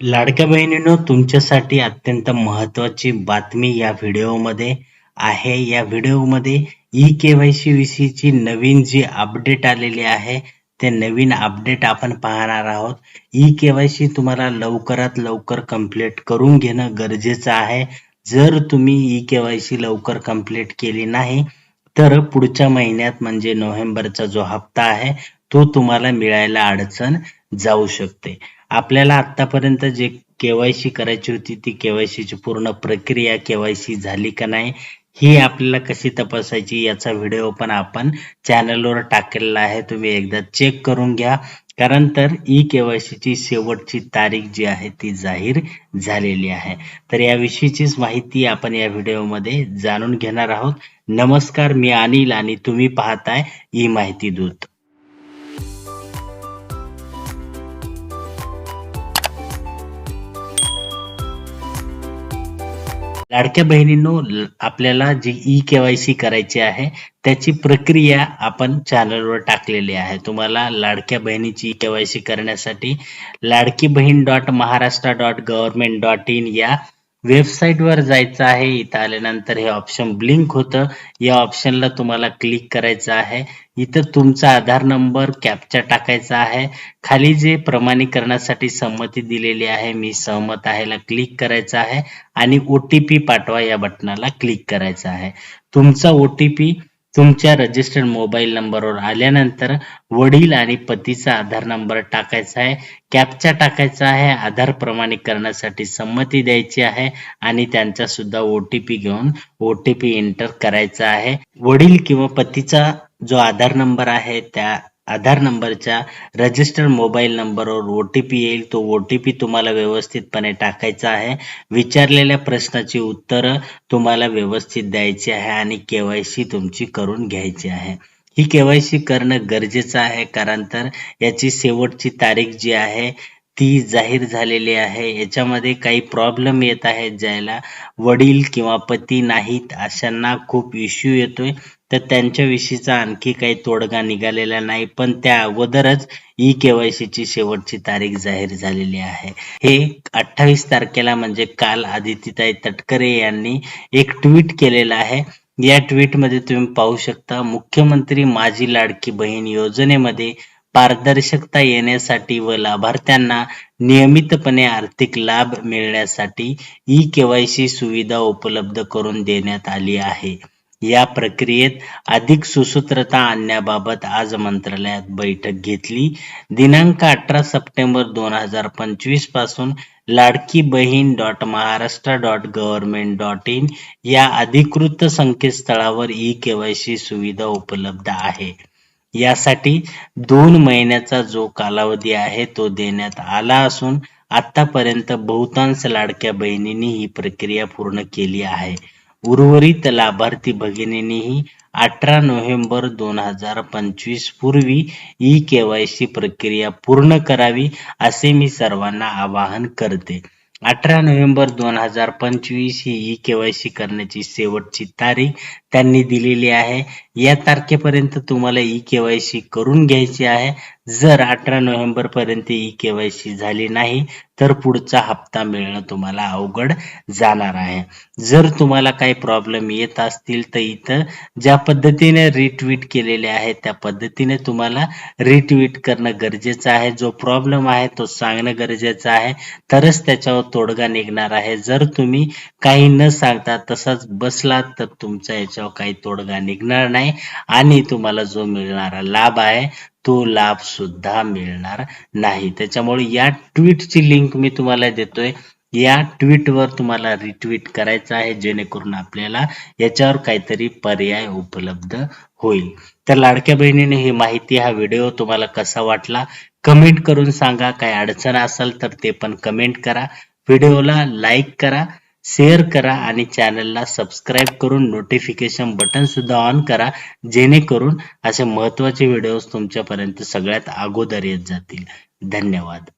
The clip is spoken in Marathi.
लाडक्या बहिणींनो तुमच्यासाठी अत्यंत महत्वाची बातमी या व्हिडिओमध्ये आहे. या व्हिडिओमध्ये ई केवायसी विषयीची नवीन जी अपडेट आलेली आहे ते नवीन अपडेट आपण पाहणार आहोत. ई केवायसी तुम्हाला लवकरात लवकर कंप्लीट करून घेणं गरजेचं आहे. जर तुम्ही ई केवायसी लवकर कंप्लीट केली नाही तर पुढच्या महिन्यात म्हणजे नोव्हेंबरचा जो हप्ता आहे तो तुम्हाला मिळायला अडचण जाऊ शकते. आपल्याला आतापर्यंत जे केवायसी करायची होती ती केवायसीची पूर्ण प्रक्रिया केवायसी झाली का नाही ही आपल्याला कशी तपासायची याचा व्हिडिओ पण आपण चॅनलवर टाकलेला आहे. तुम्ही एकदा चेक करून घ्या. कारण तर ई केवायसीची शेवटची तारीख जी आहे ती जाहीर झालेली आहे. तर याविषयीचीच माहिती आपण या व्हिडिओमध्ये जाणून घेणार आहोत. नमस्कार मी अनिल आणि तुम्ही पाहताय ई माहिती दूत. लाडक्या बहिणींनो आपल्याला जी ई केवायसी करायची आहे त्याची प्रक्रिया आपण चॅनलवर टाकलेली आहे. तुम्हाला लाडक्या बहिणीची ई केवायसी करण्यासाठी Ladki Bahin dot Maharashtra dot government dot in या वेबसाईटवर जायचं आहे इथं आल्यानंतर हे ऑप्शन ब्लिंक होतं. या ऑप्शनला तुम्हाला क्लिक करायचं आहे. इथं तुमचा आधार नंबर कॅप्चा टाकायचा आहे. खाली जे प्रमाणीकरणासाठी संमती दिलेली आहे मी सहमत आहे ला क्लिक करायचं आहे. आणि ओ टी पी पाठवा या बटनाला क्लिक करायचं आहे. तुमचा ओ टी पी तुमच्या रजिस्टर्ड मोबाईल नंबरवर आल्यानंतर वडील आणि पतीचा आधार नंबर टाकायचा आहे. कॅपचा टाकायचा आहे. आधार प्रमाणीकरणासाठी संमती द्यायची आहे आणि त्यांचा सुद्धा ओटीपी घेऊन ओटीपी एंटर करायचा आहे. वडील किंवा पतीचा जो आधार नंबर आहे त्या आधार नंबरच्या रजिस्टर्ड मोबाईल नंबरवर ओ टी पी येईल. तो ओ टी पी तुम्हाला व्यवस्थितपणे टाकायचा आहे. विचारलेल्या प्रश्नाची उत्तरं तुम्हाला व्यवस्थित द्यायची आहे आणि केवायसी तुमची करून घ्यायची आहे. ही केवायसी करणं गरजेचं आहे कारण तर याची शेवटची तारीख जी आहे ती जाहीर झालेली आहे. याच्यामध्ये काही प्रॉब्लेम येत आहेत ज्याला वडील किंवा पती नाहीत अशांना खूप इश्यू येतोय. तर त्यांच्याविषयीचा आणखी काही तोडगा निघालेला नाही. पण त्या अगोदरच ई केवायसीची शेवटची तारीख जाहीर झालेली आहे. हे अठ्ठावीस तारखेला म्हणजे काल आदित्यताई तटकरे यांनी एक ट्विट केलेलं आहे. या ट्विटमध्ये तुम्ही पाहू शकता मुख्यमंत्री माझी लाडकी बहीण योजनेमध्ये पारदर्शकता येण्यासाठी व लाभार्थ्यांना नियमितपणे आर्थिक लाभ मिळण्यासाठी ई केवायसी सुविधा उपलब्ध करून देण्यात आली आहे. या प्रक्रियेत अधिक सुसूत्रता आणण्याबाबत आज मंत्रालयात बैठक घेतली. दिनांक अठरा सप्टेंबर दोन हजार पंचवीसपासून Ladki Bahin dot Maharashtra dot government dot in या अधिकृत संकेतस्थळावर ई केवायसी सुविधा उपलब्ध आहे. यासाठी दोन महिन्याचा जो कालावधी आहे तो देण्यात आला असून आतापर्यंत बहुतांश लाडक्या बहिणींनी ही प्रक्रिया पूर्ण केली आहे. उर्वरित लाभार्थी भगिनींनीही अठरा नोव्हेंबर दोन हजार पंचवीस पूर्वी ई केवायसी प्रक्रिया पूर्ण करावी असे मी सर्वांना आवाहन करते. अठरा नोव्हेंबर दोन हजार पंचवीस ही ई केवायसी करण्याची शेवटची तारीख त्यांनी दिलेली आहे. या तारखेपर्यंत तुम्हाला ई केवायसी करून घ्यायची आहे. जर अठरा नोव्हेंबर पर्यंत ई केवायसी झाली नाही तर पुढचा हप्ता मिळणं तुम्हाला अवघड जाणार आहे. जर तुम्हाला काही प्रॉब्लेम येत असतील तर इथं ज्या पद्धतीने रिट्वीट केलेले आहे त्या पद्धतीने तुम्हाला रिट्वीट करणं गरजेचं आहे. जो प्रॉब्लेम आहे तो सांगणं गरजेचं आहे. तरच त्याच्यावर तोडगा निघणार आहे. जर तुम्ही काही न सांगता तसाच बसलात तर तुमचा याच्यावर काही तोडगा निघणार नाही. आणि तुम्हाला जो मिळणारा लाभ आहे तो लाभ सुद्धा मिळणार नाही. त्याच्यामुळे या ट्विटची लिंक मी तुम्हाला देतोय. या ट्विटवर तुम्हाला रिट्विट करायचं आहे जेणेकरून आपल्याला याच्यावर काहीतरी पर्याय उपलब्ध होईल. तर लाडक्या बहिणीने ही माहिती हा व्हिडिओ तुम्हाला कसा वाटला? कमेंट करून सांगा. काही अडचण असेल तर ते पण कमेंट करा. व्हिडिओला लाईक करा. शेअर करा आणि चॅनलला सबस्क्राईब करून नोटिफिकेशन बटन सुद्धा ऑन करा जेणेकरून असे महत्त्वाचे व्हिडिओज तुमच्यापर्यंत सगळ्यात अगोदर येत जातील. धन्यवाद.